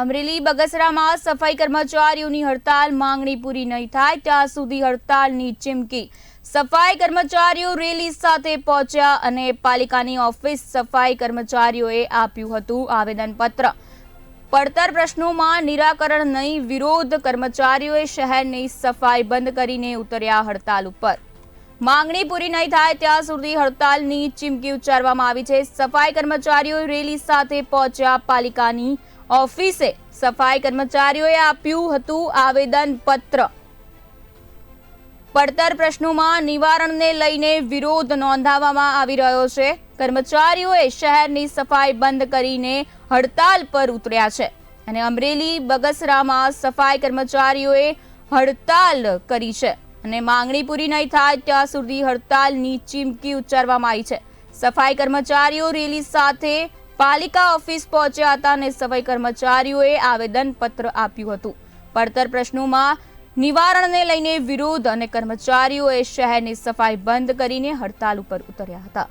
અમરેલી બગસરામાં સફાઈ કર્મચારીઓની હડતાલ માંગણી પૂરી નહીં થાય, ત્યાં સુધી હડતાલની ચીમકી. સફાઈ કર્મચારીઓ રેલી સાથે પહોંચ્યા અને પાલિકાની ઓફિસ સફાઈ કર્મચારીઓએ આપ્યું હતું આવેદનપત્ર. પડતર પ્રશ્નોમાં નિરાકરણ નહીં, વિરોધ કર્મચારીઓએ શહેરની સફાઈ બંધ કરીને ઉતર્યા હડતાલ ઉપર. માંગણી પૂરી નહીં થાય, ત્યાં સુધી હડતાલની ચીમકી ઉચ્ચારવામાં આવી છે. સફાઈ કર્મચારીઓ રેલી સાથે પહોંચ્યા પાલિકાની ઓફિસે સફાઈ કર્મચારીઓએ આપ્યું હતું આવેદન પત્ર પડતર પ્રશ્નોમાં નિવારણને લઈને વિરોધ નોંધાવવામાં આવી રહ્યો છે. કર્મચારીઓએ શહેરની સફાઈ બંધ કરીને હડતાલ પર ઉતર્યા છે અને અમરેલી બગસરામાં સફાઈ કર્મચારીઓએ હડતાલ કરી છે અને માંગણી પૂરી નહીં થાય ત્યાં સુધી હડતાલની ચીમકી ઉચ્ચારવામાં આવી છે. સફાઈ કર્મચારીઓ રેલી સાથે પાલિકા ઓફિસ પહોંચ્યા હતા અને સફાઈ કર્મચારીઓએ આવેદનપત્ર આપ્યું હતું. પડતર પ્રશ્નોમાં નિવારણને લઈને વિરોધ અને કર્મચારીઓએ શહેરની સફાઈ બંધ કરીને હડતાલ ઉપર ઉતર્યા હતા.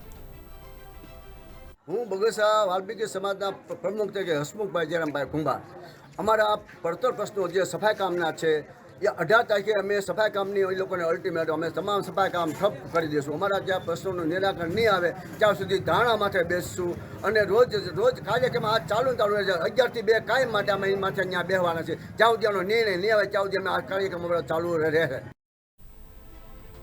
હું બગસા વાલ્મીકી સમાજના પ્રમુખ તરીકે હસમુખભાઈ જયરામભાઈ કુંભાર અમારા પડતર પ્રશ્નો જે સફાઈ કામના છે એ અઢાર તારીખે અમે સફાઈ કામની એ લોકોને અલ્ટિમેટ અમે તમામ સફાઈ કામ ઠપ કરી દઈશું. અમારા જ્યાં પ્રશ્નોનું નિરાકરણ નહીં આવે, ત્યાં સુધી ધારણા માથે બેસશું અને રોજ રોજ કાર્યક્રમ આ ચાલુ ચાલુ રહે છે. અગિયારથી બે કાયમ માટે અમે માથે અહીંયા બેસવાના છે જ્યાં સુધી નિર્ણય નહીં આવે, ત્યાં સુધી અમે આ કાર્યક્રમ ચાલુ રહે